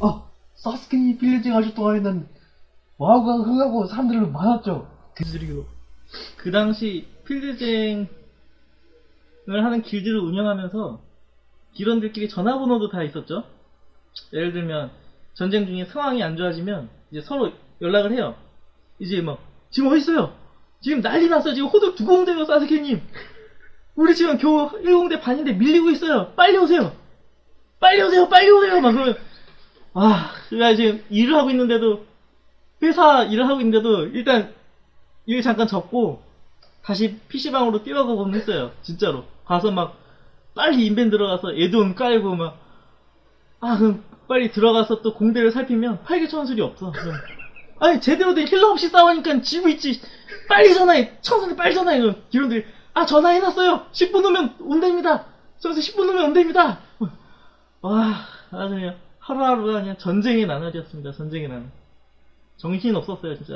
아, 사스케니 필리징 하실 동안에는 와우가 흥하고 사람들이 많았죠. 그리고 그 당시 필드쟁을 하는 길드를 운영하면서 길원들끼리 전화번호도 다 있었죠. 예를 들면 전쟁 중에 상황이 안 좋아지면 이제 서로 연락을 해요. 이제 막 지금 어디 있어요? 지금 난리 났어요. 지금 호들 두 공대요, 사스케님. 우리 지금 겨우 1공대 반인데 밀리고 있어요. 빨리 오세요. 빨리 오세요. 빨리 오세요. 막 그러면 아, 제가 지금 일을 하고 있는데도 회사 일을 하고 있는데도 일단 일 잠깐 접고 다시 PC방으로 뛰어가곤 했어요. 진짜로. 가서 막 빨리 인벤 들어가서 에돈 깔고 막 아, 그럼 빨리 들어가서 또 공대를 살피면 팔개 천술이 없어. 그럼 아니, 제대로 된 힐러 없이 싸우니까 지고 있지. 빨리 전화해. 청소년 빨리 전화해. 그럼 기론들이 아, 전화해놨어요. 10분 후면 온답니다. 저기서 10분 후면 온답니다. 와, 그냥 하루하루가 그냥 전쟁의 나날이었습니다. 전쟁의 나날. 정신 없었어요, 진짜.